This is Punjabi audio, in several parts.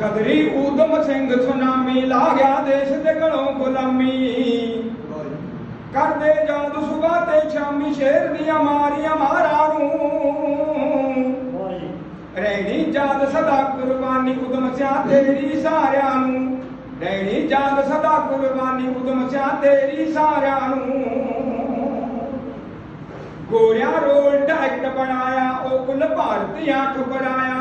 ਗਦਰੀ ਊਧਮ ਸਿੰਘ ਸੁਨਾਮੀ ਲਾ ਗਿਆ ਦੇਸ਼ ਦੇ ਗਲੋਂ ਗੁਲਾਮੀ। ਕਰਦੇ ਜਾਦ ਸੁਬਾ ਤੇ ਸ਼ਾਮੀ ਸ਼ੇਰ ਦੀਆਂ ਮਾਰੀਆਂ ਮਾਰਾਂ ਨੂੰ ਰਹਿਣੀ ਜਾਦ ਸਦਾ ਕੁਰਬਾਨੀ ਉਦਮ ਸਿਆ ਤੇਰੀ ਸਾਰਿਆਂ ਨੂੰ। ਰਹਿਣੀ ਜਾਦ ਸਦਾ ਕੁਰਬਾਨੀ ਉਦਮ ਸਿਆ ਤੇਰੀ ਸਾਰਿਆਂ ਨੂੰ। ਗੋਰਿਆਂ ਰੋਲ ਟੈਕਟ ਬਣਾਇਆ ਉਹ ਕੁੱਲ ਭਾਰਤੀਆਂ ਠੁਕਰਾਇਆ।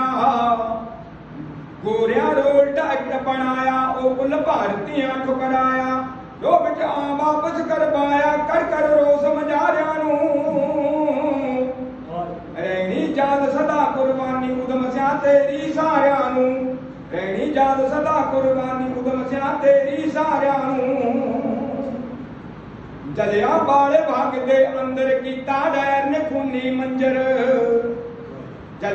ਗੋਰਿਆਂ ਰੋਲ ਟੈਕਟ ਬਣਾਇਆ ਉਹ ਕੁੱਲ ਭਾਰਤੀਆਂ ਠੁਕਰਾਇਆ ਲੋ ਵਿੱਚ ਆ ਵਾਪਸ ਕਰਵਾਇਆ, ਕਰ ਕਰ ਰੋਸ ਮਜਾਰਿਆਂ ਨੂੰ। ਰਹਿਣੀ ਜਾਦ ਸਦਾ ਕੁਰਬਾਨੀ, ਉਦਮ ਸਿਆ ਤੇਰੀ ਸਾਰਿਆਂ ਨੂੰ। ਰਹਿਣੀ ਜਾਦ ਸਦਾ ਕੁਰਬਾਨੀ, ਉਦਮ ਸਿਆ ਤੇਰੀ ਸਾਰਿਆਂ ਨੂੰ। ਜਲਿਆ ਬਾਲੇ ਭਾਗ ਦੇ ਅੰਦਰ ਕੀਤਾ ਡੈਰ ਨੇ ਖੂਨੀ ਮੰਜਰ।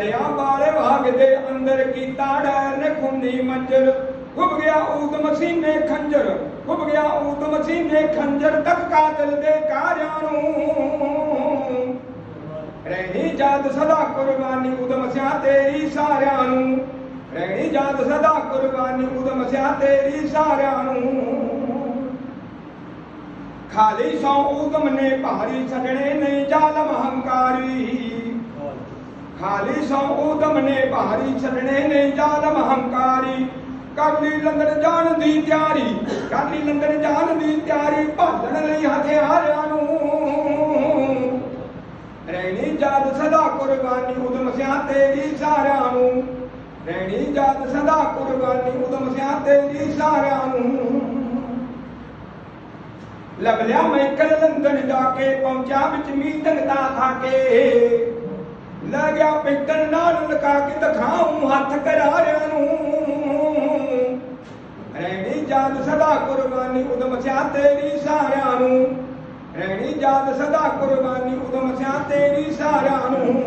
ਜਲਿਆ ਬਾਲੇ ਭਾਗ ਦੇ ਅੰਦਰ ਕੀਤਾ ਡੈਰ ਨੇ ਖੂਨੀ ਮੰਜਰ। ਖੁੱਬ ਗਿਆ ਊਦ ਮਸੀਨੇ ਖੰਜਰ ਖੁੱਬ ਗਿਆ ਊਦ ਮਸੀਨੇ ਖੰਜਰ ਤੱਕ ਕਾਤਲ ਦੇ ਕਾਰਿਆਂ ਨੂੰ। ਰਹਿਣੀ ਜਾਦ ਸਦਾ ਕੁਰਬਾਨੀ ਉਦਮ ਸਿਆ ਤੇਰੀ ਸਾਰਿਆਂ ਨੂੰ। ਰਹਿਣੀ ਜਾਤ ਸਦਾ ਕੁਰਬਾਨੀ ਉਦਮ ਸਿਆ ਤੇਰੀ ਸਾਰਿਆਂ ਨੂੰ। ਖਾਲੀ ਸੌ ਉਦਮ ਨੇ ਭਾਰੀ ਛੱਡਣੇ ਨਹੀਂ ਜ਼ਾਲਮ ਹੰਕਾਰੀ। ਖਾਲੀ ਸੌ ਉਦਮ ਨੇ ਭਾਰੀ ਛੱਡਣੇ ਨਹੀਂ ਜ਼ਾਲਮ ਹੰਕਾਰੀ। ਕਰ ਲਈ ਲੰਗਰ ਜਾਣ ਦੀ ਤਿਆਰੀ ਕਰ ਲਈ ਲੰਗਰ ਜਾਣ ਦੀ ਤਿਆਰੀ, ਭਾਲਣ ਲਈ ਹਥਿਆਰਿਆਂ ਨੂੰ। ਰਹਿਣੀ ਜਾਦ ਸਦਾ ਕੁਰਬਾਨੀ ਉਦਮ ਸਿਆ ਤੇਰੀ ਸਾਰਿਆਂ ਨੂੰ। ਰਹਿਣੀ ਜਾਦ ਸਦਾ ਕੁਰਬਾਨੀ ਉਦਮ ਸਿਆ ਤੇਰੀ ਸਾਰਿਆਂ ਨੂੰ। ਲੱਭ ਲਿਆ ਮੈਕਲ ਲੰਦਨ ਜਾ ਕੇ ਪਹੁੰਚਾ ਵਿੱਚ ਮੀਟਿੰਗ ਤਾਂ ਖਾ ਕੇ। ਲੈ ਗਿਆ ਪਿੱਤਲ ਨਾਲ ਲਗਾ ਕੇ ਦਿਖਾਉਂ ਹੱਥ ਕਰਾਰਿਆਂ ਨੂੰ। ਰਹਿਣੀ ਜਾਦ ਸਦਾ ਕੁਰਬਾਨੀ ਉਦਮ ਸਿਆ ਤੇਰੀ ਸਾਰਿਆਂ ਨੂੰ। ਰਹਿਣੀ ਜਾਦ ਸਦਾ ਕੁਰਬਾਨੀ ਉਦਮ ਸਿਆ ਤੇਰੀ ਸਾਰਿਆਂ ਨੂੰ।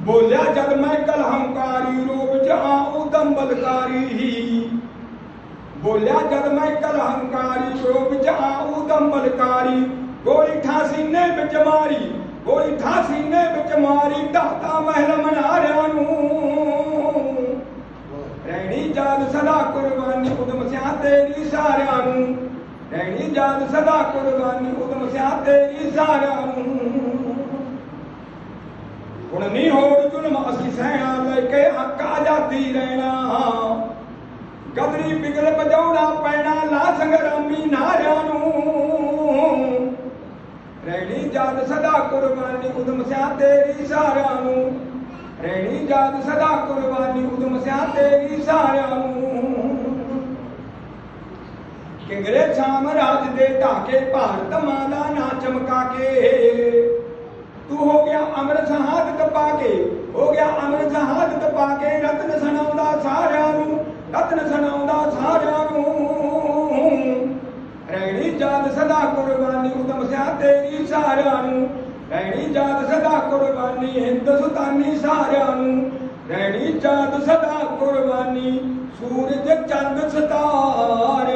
ਬੋਲਿਆ ਜਦ ਮੈਂ ਕਲ ਹੰਕਾਰੀ ਰੂਪ ਚ ਆ, ਉਦਮ ਬਲਕਾਰੀ ਬੋਲਿਆ ਜਦ ਮੈਂ ਕਲ ਹੰਕਾਰੀ ਰੂਪ ਚ ਆ, ਉਦਮ ਬਲਕਾਰੀ। ਗੋਲੀ ਠਾਸੀ ਸੀਨੇ ਵਿੱਚ ਮਾਰੀ। ਗੋਲੀ ਠਾ ਸੀਨੇ ਵਿੱਚ ਮਾਰੀ ਢਾਤਾ ਮਹਿਲ ਮਨਾਰਿਆਂ ਨੂੰ। ਰਹਿਣੀ ਜਾਦ ਸਦਾ ਕੁਰਬਾਨੀ ਉਦਮ ਸਿਆ ਤੇਰੀ ਸਾਰਿਆਂ ਨੂੰ। ਰਹਿਣੀ ਜਾਦ ਸਦਾ ਕੁਰਬਾਨੀ ਉਦਮ ਸਿਆ ਤੇਰੀ ਸਾਰਿਆਂ ਨੂੰ। ਹੁਣ ਨਹੀਂ ਹੋਰ ਜ਼ੁਲਮ ਅਸੀਂ ਸਹਿਣਾ, ਲੈ ਕੇ ਹੱਕ ਆਜ਼ਾਦੀ ਰਹਿਣਾ ਗਦਰੀ ਬਿਗਲ ਵਜਾਉਣਾ ਪੈਣਾ ਲਾ ਸੰਗਰਾਮੀ ਨਾਰਿਆਂ ਨੂੰ। ਰਹਿਣੀ ਜਾਦ ਸਦਾ ਕੁਰਬਾਨੀ ਉਦਮ ਸਿਆ ਤੇਰੀ ਸਾਰਿਆਂ ਨੂੰ। ਰਹਿਣੀ ਜਾਦ ਸਦਾ ਕੁਰਬਾਨੀ ਉਦਮ ਸਿਆ ਤੇਰੀ ਸਾਰਿਆਂ ਨੂੰ। ਕਿੰਗਰੇ ਛਾਮ ਰਾਜ ਦੇ ਢਾਕੇ ਭਾਰਤ ਮਾਂ ਦਾ ਨਾਂ ਚਮਕਾ ਕੇ। ਤੂੰ ਹੋ ਗਿਆ ਅਮਰ ਸ਼ਹਾਦਤ ਪਾ ਕੇ, ਹੋ ਗਿਆ ਅਮਰ ਸ਼ਹਾਦਤ ਪਾ ਕੇ, ਰਤਨ ਸੁਣਾਉਂਦਾ ਸਾਰਿਆਂ ਨੂੰ, ਰਤਨ ਸੁਣਾਉਂਦਾ ਸਾਰਿਆਂ ਰਹਿਣੀ ਸਦਾ ਕੁਰਬਾਨੀ ਉਦਮ ਸਿਆ ਤੇਰੀ ਸਾਰਿਆਂ ਨੂੰ। ਰਹਿਣੀ ਜਾਤ ਸਦਾ ਕੁਰਬਾਨੀ ਹਿੰਦੁਸਤਾਨੀ ਸਾਰਿਆਂ ਨੂੰ। ਰਹਿਣੀ ਜਾਤ ਸਦਾ ਕੁਰਬਾਨੀ, ਸੂਰਜ ਚੰਦ ਸਤਾਰ